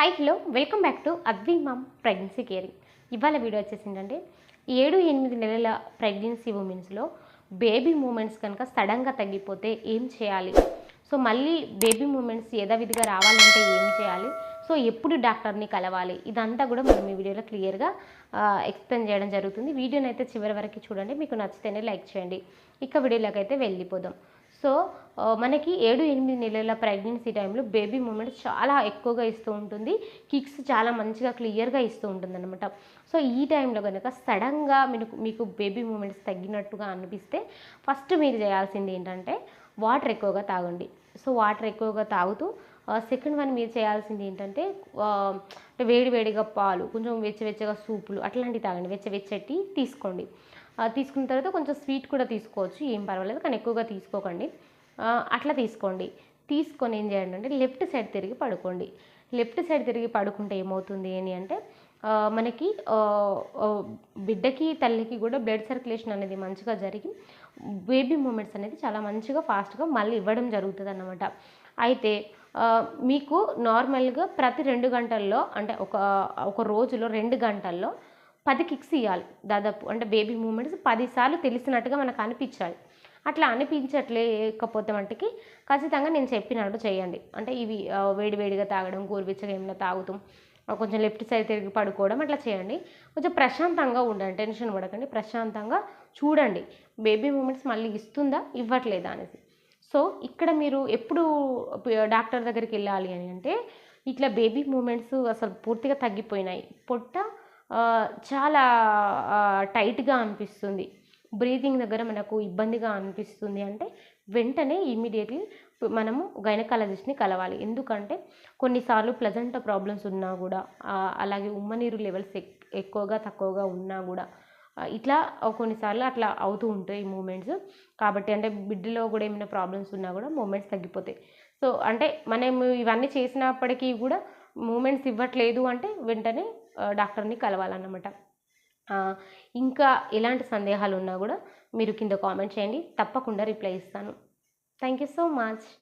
Hi hello welcome back to Advi mom pregnancy caring ఇవాళ video వచ్చేసి ఏంటంటే ఏడు ఎనిమిది నెలల ప్రెగ్నెన్సీ ఉమెన్స్లో బేబీ మూమెంట్స్ కనుక సడన్గా తగ్గిపోతే ఏం చేయాలి? సో మళ్ళీ బేబీ మూమెంట్స్ యథావిధిగా రావాలంటే ఏం చేయాలి? సో ఎప్పుడు డాక్టర్ని కలవాలి? ఇదంతా కూడా మనం ఈ వీడియోలో క్లియర్గా ఎక్స్ప్లెయిన్ చేయడం జరుగుతుంది. వీడియోని అయితే చివరి వరకు చూడండి. మీకు నచ్చితేనే లైక్ చేయండి. ఇక వీడియోలోకి అయితే వెళ్ళిపోదాం. సో మనకి ఏడు ఎనిమిది నెలల ప్రెగ్నెన్సీ టైంలో బేబీ మూమెంట్స్ చాలా ఎక్కువగా ఇస్తూ ఉంటుంది. కిక్స్ చాలా మంచిగా క్లియర్గా ఇస్తూ ఉంటుంది అనమాట సో ఈ టైంలో కనుక సడన్గా మీకు మీకు బేబీ మూమెంట్స్ తగ్గినట్టుగా అనిపిస్తే ఫస్ట్ మీరు చేయాల్సింది ఏంటంటే వాటర్ ఎక్కువగా తాగండి. సో వాటర్ ఎక్కువగా తాగుతూ సెకండ్ వన్ మీరు చేయాల్సింది ఏంటంటే వేడివేడిగా అంటే పాలు కొంచెం వెచ్చవెచ్చగా సూపులు అట్లాంటివి తాగండి. వెచ్చవెచ్చటి తీసుకోండి. తీసుకున్న తర్వాత కొంచెం స్వీట్ కూడా తీసుకోవచ్చు ఏం పర్వాలేదు కానీ ఎక్కువగా తీసుకోకండి. అట్లా తీసుకోండి. తీసుకొని ఏం చేయండి అంటే లెఫ్ట్ సైడ్ తిరిగి పడుకోండి. లెఫ్ట్ సైడ్ తిరిగి పడుకుంటే ఏమవుతుంది అని అంటే మనకి బిడ్డకి తల్లికి కూడా బ్లడ్ సర్క్యులేషన్ అనేది మంచిగా జరిగి బేబీ మూమెంట్స్ అనేది చాలా మంచిగా ఫాస్ట్గా మళ్ళీ ఇవ్వడం జరుగుతుంది అన్నమాట అయితే మీకు నార్మల్గా ప్రతి రెండు గంటల్లో అంటే ఒక ఒక రోజులో రెండు గంటల్లో పది కిక్స్ ఇవ్వాలి దాదాపు. అంటే బేబీ మూమెంట్స్ పదిసార్లు తెలిసినట్టుగా మనకు అనిపించాలి. అట్లా అనిపించట్లేకపోతే మట్టుకి ఖచ్చితంగా నేను చెప్పినట్టు చేయండి. అంటే ఇవి వేడివేడిగా తాగడం గోరువెచ్చగా ఏమైనా తాగుతాం కొంచెం లెఫ్ట్ సైడ్ తిరిగి పడుకోవడం అట్లా చేయండి. కొంచెం ప్రశాంతంగా ఉండండి టెన్షన్ పడకండి ప్రశాంతంగా చూడండి. బేబీ మూమెంట్స్ మళ్ళీ ఇస్తుందా ఇవ్వట్లేదా అనేసి. సో ఇక్కడ మీరు ఎప్పుడు డాక్టర్ దగ్గరికి వెళ్ళాలి అని అంటే ఇట్లా బేబీ మూమెంట్స్ అసలు పూర్తిగా తగ్గిపోయినాయి. పొట్ట చాలా టైట్గా అనిపిస్తుంది. బ్రీతింగ్ దగ్గర మనకు ఇబ్బందిగా అనిపిస్తుంది అంటే వెంటనే ఇమీడియట్లీ మనము గైనకాలజిస్ట్ని కలవాలి. ఎందుకంటే కొన్నిసార్లు ప్లజెంట్ ప్రాబ్లమ్స్ ఉన్నా కూడా అలాగే ఉమ్మనీరు లెవెల్స్ ఎక్- ఎక్కువగా తక్కువగా ఉన్నా కూడా ఇట్లా కొన్నిసార్లు అట్లా అవుతూ ఉంటాయి మూమెంట్స్. కాబట్టి అంటే బిడ్డలో కూడా ఏమైనా ప్రాబ్లమ్స్ ఉన్నా కూడా మూమెంట్స్ తగ్గిపోతాయి. సో అంటే మనం ఇవన్నీ చేసినప్పటికీ కూడా మూమెంట్స్ ఇవ్వట్లేదు అంటే వెంటనే డాక్టర్ని కలవాలన్నమాట. ఇంకా ఎలాంటి సందేహాలు ఉన్నా కూడా మీరు కింద కామెంట్ చేయండి. తప్పకుండా రిప్లై ఇస్తాను. Thank you so much.